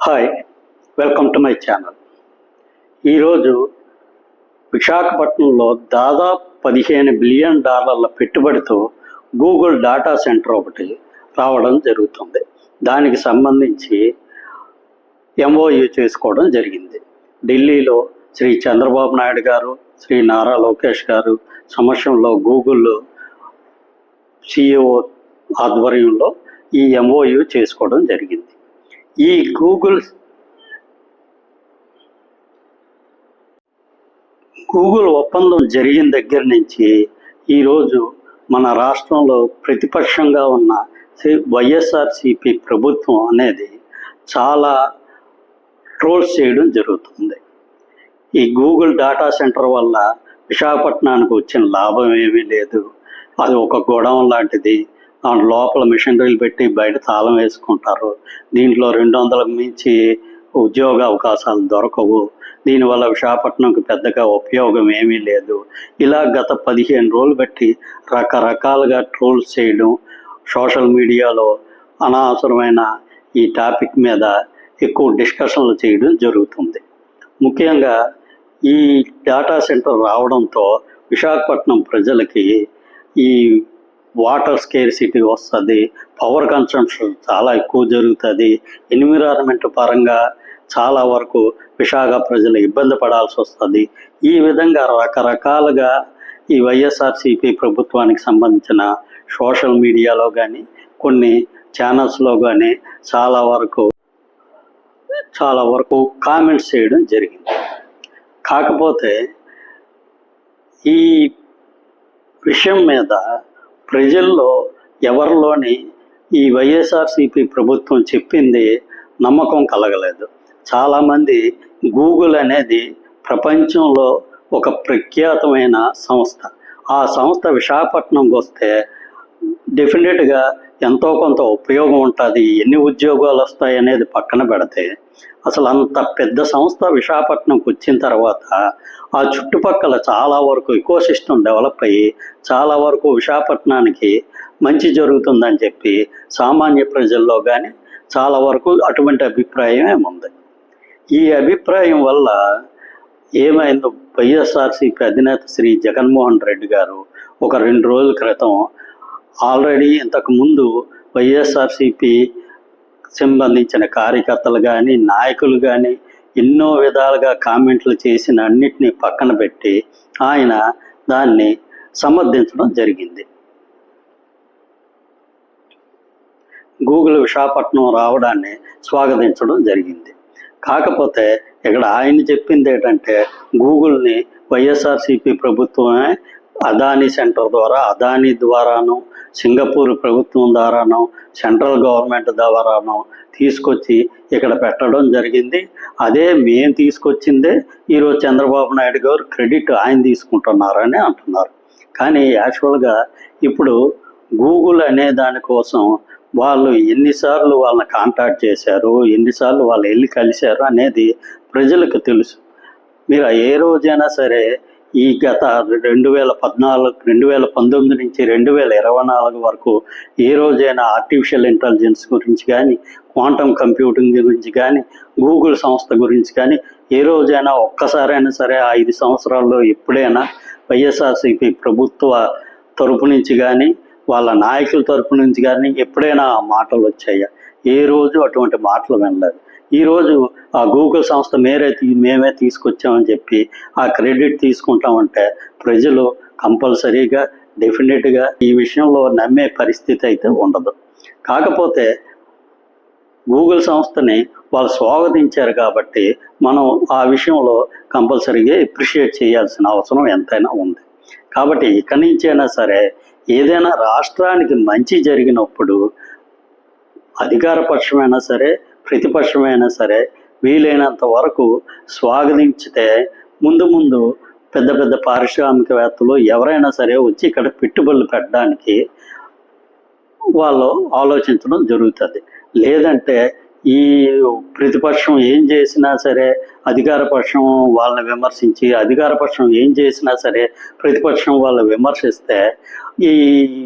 Hi welcome to my channel ఈరోజు విశాఖపట్నంలో దాదాపు పదిహేను బిలియన్ డాలర్ల పెట్టుబడితో గూగుల్ డాటా సెంటర్ ఒకటి రావడం జరుగుతుంది. దానికి సంబంధించి ఎంఓయూ చేసుకోవడం జరిగింది. ఢిల్లీలో శ్రీ చంద్రబాబు నాయుడు గారు శ్రీ నారా లోకేష్ గారు సమక్షంలో గూగుల్ సిఇఓ ఆధ్వర్యంలో ఈ ఎంఓయూ చేసుకోవడం జరిగింది. ఈ గూగుల్ గూగుల్ ఒప్పందం జరిగిన దగ్గర నుంచి ఈరోజు మన రాష్ట్రంలో ప్రతిపక్షంగా ఉన్న వైఎస్ఆర్సిపి ప్రభుత్వం అనేది చాలా ట్రోల్స్ చేయడం జరుగుతుంది. ఈ గూగుల్ డాటా సెంటర్ వల్ల విశాఖపట్నానికి వచ్చిన లాభం ఏమీ లేదు. అది ఒక గొడవం లాంటిది. దాని లోపల మిషనరీలు పెట్టి బయట తాళం వేసుకుంటారు. దీంట్లో రెండు వందలకు మించి ఉద్యోగ అవకాశాలు దొరకవు. దీనివల్ల విశాఖపట్నంకి పెద్దగా ఉపయోగం ఏమీ లేదు. ఇలా గత పదిహేను రోజులు బట్టి రకరకాలుగా ట్రోల్స్ చేయడం సోషల్ మీడియాలో అనవసరమైన ఈ టాపిక్ మీద ఎక్కువ డిస్కషన్లు చేయడం జరుగుతుంది. ముఖ్యంగా ఈ డేటా సెంటర్ రావడంతో విశాఖపట్నం ప్రజలకి ఈ వాటర్ స్కేర్సిటీ వస్తుంది పవర్ కన్సంప్షన్ చాలా ఎక్కువ జరుగుతుంది. ఎన్విరాన్మెంట్ పరంగా చాలా వరకు విశాఖ ప్రజలు ఇబ్బంది పడాల్సి వస్తుంది. ఈ విధంగా రకరకాలుగా ఈ వైఎస్ఆర్సిపి ప్రభుత్వానికి సంబంధించిన సోషల్ మీడియాలో కానీ కొన్ని ఛానల్స్లో కానీ చాలా వరకు చాలా వరకు కామెంట్స్ చేయడం జరిగింది. కాకపోతే ఈ విషయం మీద ప్రజల్లో ఎవరిలోని ఈ వైఎస్ఆర్సిపి ప్రభుత్వం చెప్పింది నమ్మకం కలగలేదు. చాలామంది గూగుల్ అనేది ప్రపంచంలో ఒక ప్రఖ్యాతమైన సంస్థ. ఆ సంస్థ విశాఖపట్నంకి వస్తే డెఫినెట్గా ఎంతో కొంత ఉపయోగం ఉంటుంది. ఎన్ని ఉద్యోగాలు వస్తాయి అనేది పక్కన పెడితే అసలు అంత పెద్ద సంస్థ విశాఖపట్నంకి వచ్చిన తర్వాత ఆ చుట్టుపక్కల చాలా వరకు ఇకో సిస్టమ్ డెవలప్ అయ్యి చాలా వరకు విశాఖపట్నానికి మంచి జరుగుతుందని చెప్పి సామాన్య ప్రజల్లో కానీ చాలా వరకు అటువంటి అభిప్రాయం ఉంది ఈ అభిప్రాయం వల్ల ఏమైందో వైఎస్ఆర్సీపీ అధినేత శ్రీ జగన్మోహన్ రెడ్డి గారు ఒక రెండు రోజుల క్రితం ఆల్రెడీ ఇంతకు ముందు వైఎస్ఆర్సీపీ సంబంధించిన కార్యకర్తలు కానీ నాయకులు కానీ ఎన్నో విధాలుగా కామెంట్లు చేసిన అన్నిటినీ పక్కన పెట్టి ఆయన దాన్ని సమర్థించడం జరిగింది. గూగుల్ విశాఖపట్నం రావడాన్ని స్వాగతించడం జరిగింది. కాకపోతే ఇక్కడ ఆయన చెప్పింది ఏంటంటే గూగుల్ని వైఎస్ఆర్సిపి ప్రభుత్వమే అదానీ సెంటర్ ద్వారా అదానీ ద్వారాను సింగపూర్ ప్రభుత్వం ద్వారానో సెంట్రల్ గవర్నమెంట్ ద్వారానో తీసుకొచ్చి ఇక్కడ పెట్టడం జరిగింది. అదే మేము తీసుకొచ్చిందే ఈరోజు చంద్రబాబు నాయుడు గారు క్రెడిట్ ఆయన తీసుకుంటున్నారని అంటున్నారు. కానీ యాక్చువల్గా ఇప్పుడు గూగుల్ అనే దానికోసం వాళ్ళు ఎన్నిసార్లు వాళ్ళని కాంటాక్ట్ చేశారు ఎన్నిసార్లు వాళ్ళు వెళ్ళి కలిశారు అనేది ప్రజలకు తెలుసు. మీరు ఏ రోజైనా సరే ఈ గత రెండు వేల పద్నాలుగు రెండు వేల పంతొమ్మిది నుంచి రెండు వేల ఇరవై నాలుగు వరకు ఏ రోజైనా ఆర్టిఫిషియల్ ఇంటెలిజెన్స్ గురించి కానీ క్వాంటమ్ కంప్యూటింగ్ గురించి కానీ గూగుల్ సంస్థ గురించి కానీ ఏ రోజైనా ఒక్కసారైనా సరే ఆ ఐదు సంవత్సరాల్లో ఎప్పుడైనా వైఎస్ఆర్సీపీ ప్రభుత్వ తరపు నుంచి కానీ వాళ్ళ నాయకుల తరపు నుంచి కానీ ఎప్పుడైనా ఆ మాటలు వచ్చాయా? ఏ రోజు అటువంటి మాటలు వినలేదు. ఈరోజు ఆ గూగుల్ సంస్థ మేరే మేమే తీసుకొచ్చామని చెప్పి ఆ క్రెడిట్ తీసుకుంటామంటే ప్రజలు కంపల్సరీగా డెఫినెట్గా ఈ విషయంలో నమ్మే పరిస్థితి అయితే ఉండదు. కాకపోతే గూగుల్ సంస్థని వాళ్ళు స్వాగతించారు కాబట్టి మనం ఆ విషయంలో కంపల్సరీగా ఎప్రిషియేట్ చేయాల్సిన అవసరం ఎంతైనా ఉంది. కాబట్టి ఇక్కడి నుంచైనా సరే ఏదైనా రాష్ట్రానికి మంచి జరిగినప్పుడు అధికార పక్షమైనా సరే ప్రతిపక్షమైనా సరే వీలైనంత వరకు స్వాగతించితే ముందు ముందు పెద్ద పెద్ద పారిశ్రామికవేత్తలు ఎవరైనా సరే వచ్చి ఇక్కడ పెట్టుబడులు పెట్టడానికి వాళ్ళు ఆలోచించడం జరుగుతుంది. లేదంటే ఈ ప్రతిపక్షం ఏం చేసినా సరే అధికార పక్షం వాళ్ళని విమర్శించి అధికార పక్షం ఏం చేసినా సరే ప్రతిపక్షం వాళ్ళని విమర్శిస్తే ఈ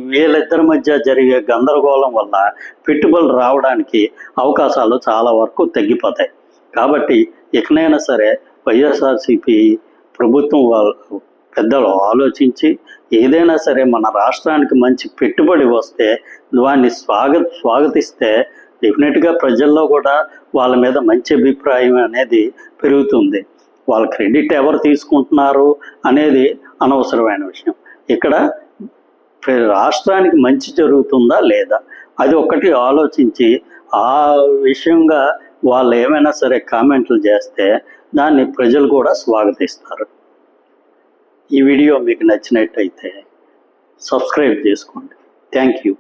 వీళ్ళిద్దరి మధ్య జరిగే గందరగోళం వల్ల పెట్టుబడులు రావడానికి అవకాశాలు చాలా వరకు తగ్గిపోతాయి. కాబట్టి ఇకనైనా సరే వైఎస్ఆర్సిపి ప్రభుత్వం వాళ్ళు పెద్దలు ఆలోచించి ఏదైనా సరే మన రాష్ట్రానికి మంచి పెట్టుబడి వస్తే దాన్ని స్వాగ స్వాగతిస్తే డెఫినెట్గా ప్రజల్లో కూడా వాళ్ళ మీద మంచి అభిప్రాయం అనేది పెరుగుతుంది. వాళ్ళ క్రెడిట్ ఎవరు తీసుకుంటున్నారు అనేది అనవసరమైన విషయం. ఇక్కడ ప్ర- రాష్ట్రానికి మంచి జరుగుతుందా లేదా? అది ఒకటి ఆలోచించి ఆ విషయంగా వాళ్ళు ఏమైనా సరే కామెంట్లు చేస్తే దాన్ని ప్రజలు కూడా స్వాగతిస్తారు. ఈ వీడియో మీకు నచ్చినట్టయితే సబ్స్క్రైబ్ చేసుకోండి. Thank you